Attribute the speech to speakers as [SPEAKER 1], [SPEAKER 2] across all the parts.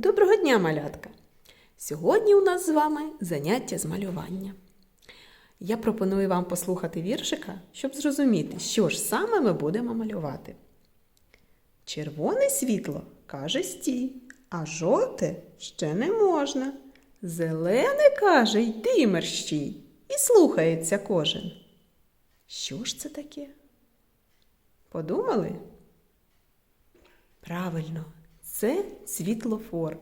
[SPEAKER 1] Доброго дня, малятка! Сьогодні у нас з вами заняття з малювання. Я пропоную вам послухати віршика, щоб зрозуміти, що ж саме ми будемо малювати. Червоне світло каже стій, а жовте ще не можна. Зелене каже йди мерщій, і слухається кожен. Що ж це таке? Подумали? Правильно, це світлофор.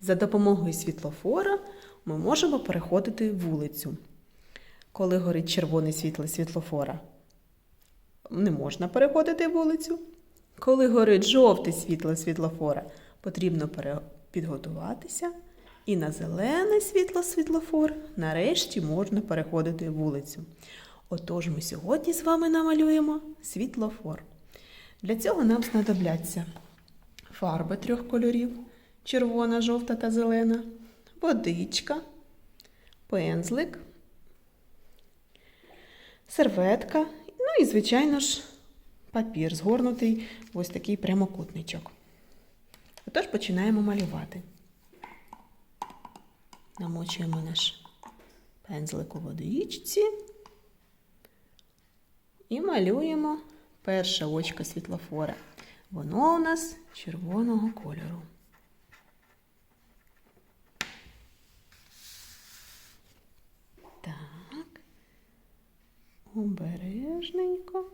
[SPEAKER 1] За допомогою світлофора ми можемо переходити вулицю. Коли горить червоне світло світлофора, не можна переходити вулицю. Коли горить жовте світло світлофора, потрібно підготуватися. І на зелене світло світлофор нарешті можна переходити вулицю. Отож, ми сьогодні з вами намалюємо світлофор. Для цього нам знадобляться фарби трьох кольорів: червона, жовта та зелена, водичка, пензлик, серветка, ну і, звичайно ж, папір, згорнутий в ось такий прямокутничок. Отож починаємо малювати. Намочуємо наш пензлик у водичці і малюємо перше очко світлофора. Воно у нас червоного кольору. Так. Обережненько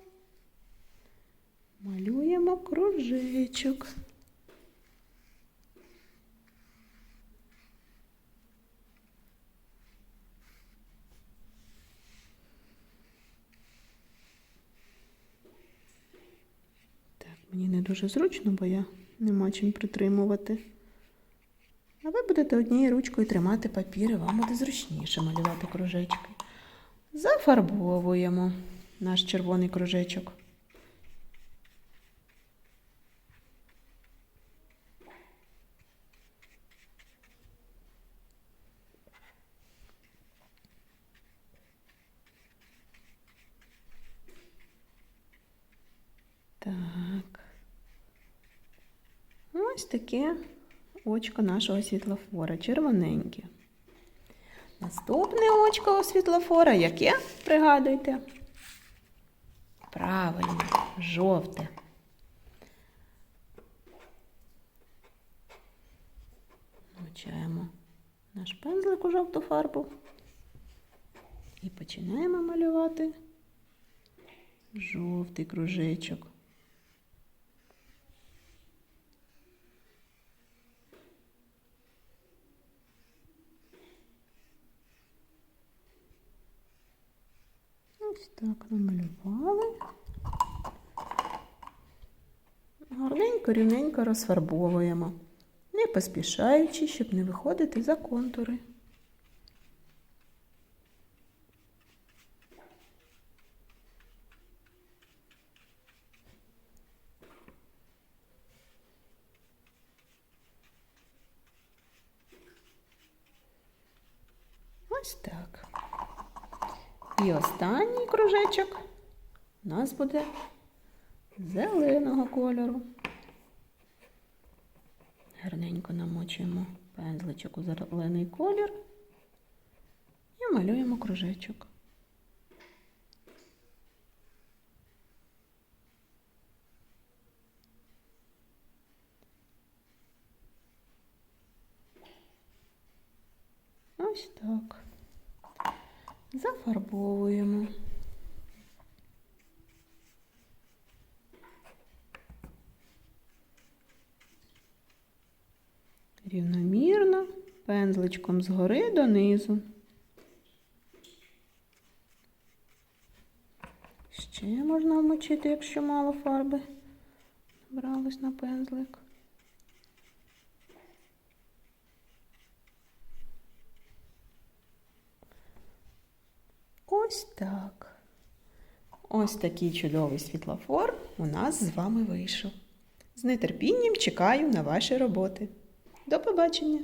[SPEAKER 1] малюємо кружечок. Так, мені не дуже зручно, бо я нема чим притримувати. А ви будете однією ручкою тримати папір, і вам буде зручніше малювати кружечки. Зафарбовуємо наш червоний кружечок. Так. Ось таке очко нашого світлофора, червоненьке. Наступне очко у світлофора яке? Пригадуйте. Правильно, жовте. Мочаємо наш пензлик у жовту фарбу. І починаємо малювати жовтий кружечок. Ось так намалювали. Гарненько, рівненько розфарбовуємо, не поспішаючи, щоб не виходити за контури. Ось так. І останній кружечок у нас буде зеленого кольору. Гарненько намочуємо пензличок у зелений колір і малюємо кружечок. Ось так. Зафарбовуємо. Рівномірно, пензличком згори донизу. Ще можна вмочити, якщо мало фарби. Набралось на пензлик. Ось так. Ось такий чудовий світлофор у нас з вами вийшов. З нетерпінням чекаю на ваші роботи. До побачення!